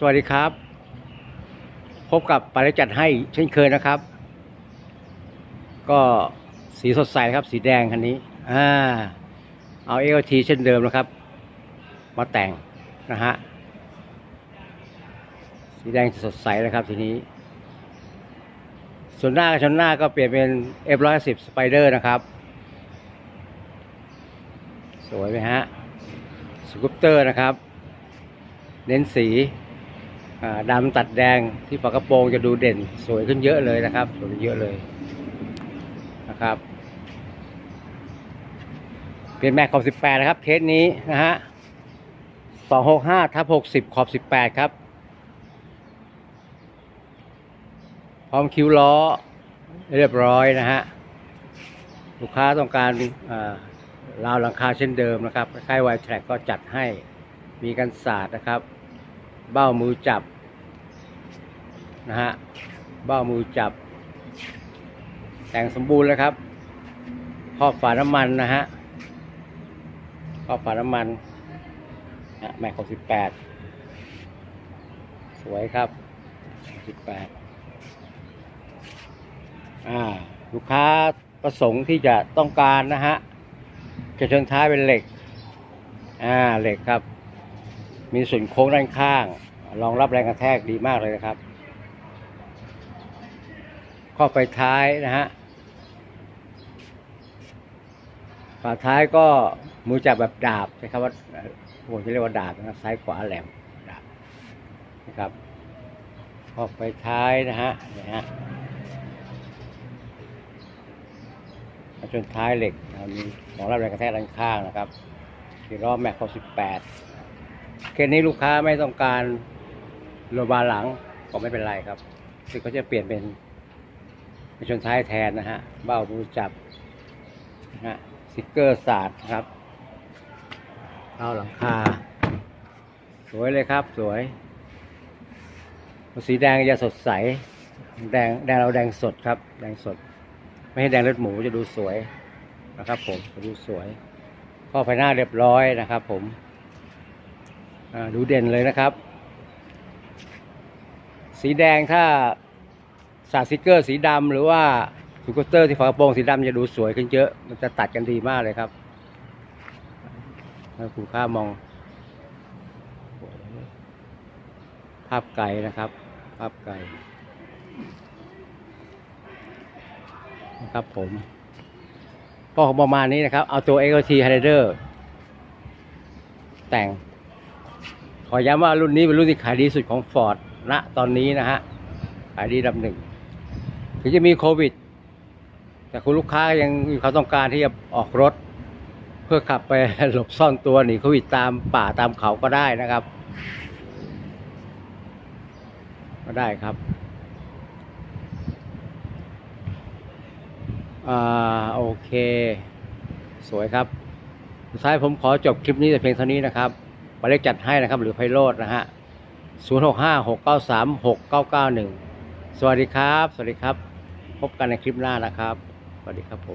สวัสดีครับ พบกับปาริจัดให้เช่นเคยนะครับ ก็สีสดใสครับ สีแดงคันนี้อ่าเอาเอลทีเช่นเดิมนะครับ มาแต่งนะฮะสีแดงสดใสนะครับทีนี้ ส่วนหน้ากับชนหน้าก็เปลี่ยนเป็น F110 Spider นะครับ สวยไหมฮะสกูปเตอร์นะครับ เน้นสี ดำตัดแดงที่ฝากระโปรงจะดูเด่นสวยขึ้นเยอะเลยนะครับ สวยเยอะเลยนะครับ เปลี่ยนแม็กขอบ 18 นะครับเคสนี้นะฮะ 265ทับ60 ขอบ 18 ครับ พร้อมคิ้วล้อเรียบร้อยนะฮะ ลูกค้าต้องการอ่าราวหลังคาเช่นเดิมนะครับค่ายไวแทร็กก็จัดให้มีกันศาสตร์นะครับ เบ้ามือจับนะฮะเบ้ามือจับ แต่งสมบูรณ์แล้วครับครอบฝาน้ำมันนะฮะครอบฝาน้ำมันนะแม็กหกสิบแปดสวยครับสิบแปดอ่าลูกค้าประสงค์ที่จะต้องการนะฮะจะชนท้ายเป็นเหล็ก อ่าเหล็กครับ มีส่วนโค้งด้านข้าง รองรับแรงกระแทกดีมากเลยนะครับ ข้อไฟท้ายนะฮะฝาท้ายก็มือจับแบบดาบใช่ครับว่าผมจะเรียกว่าดาบนะครับซ้ายขวาแหลมดาบนะครับข้อไฟท้ายนะฮะเนี่ยฮะจนท้ายเหล็กนะมีรองรับแรงกระแทกด้านข้างนะครับที่รอบแม็กเขาสิบแปด เคสนี้ลูกค้าไม่ต้องการโลบาร์หลังก็ไม่เป็นไรครับซึ่งเขาจะเปลี่ยนเป็นเป็นชนท้ายแทนนะฮะเบ้ามือจับนะฮะสติกเกอร์สาดนะครับเอาหลังคา สวยเลยครับสวย สีแดงจะสดใส แดงแดงเราแดงสดครับ แดงสด ไม่ให้แดงเลือดหมูจะดูสวยนะครับผมจะดูสวยข้อไฟหน้าเรียบร้อยนะครับผม ดูเด่นเลยนะครับ สีแดงถ้าสาดสติกเกอร์สีดำหรือว่าสกูตเตอร์ที่ฝากระโปรงสีดำจะดูสวยขึ้นเยอะ มันจะตัดกันดีมากเลยครับถ้าคุณค่ามอง ภาพไกลนะครับ ภาพไกลนะครับผมก็ประมาณนี้นะครับ เอาตัว XLT h i d e r แต่ง ขอย้ำว่ารุ่นนี้เป็นรุ่นที่ขายดีสุดของ Ford ณตอนนี้นะฮะ ขายดีลำหนึ่ง ถึงจะมีโควิด แต่คุณลูกค้ายังมีความต้องการที่จะออกรถ เพื่อขับไปหลบซ่อนตัวหนีโควิดตามป่าตามเขาก็ได้นะครับ ก็ได้ครับอ่าโอเค สวยครับสุดท้ายผมขอจบคลิปนี้แต่เพียงเท่านี้นะครับายเลขจัดให้นะครับ หรือไพโรดนะฮะ0 6 5 6 9 3 6 9 9 1 สวัสดีครับ สวัสดีครับ พบกันในคลิปหน้านะครับ สวัสดีครับผม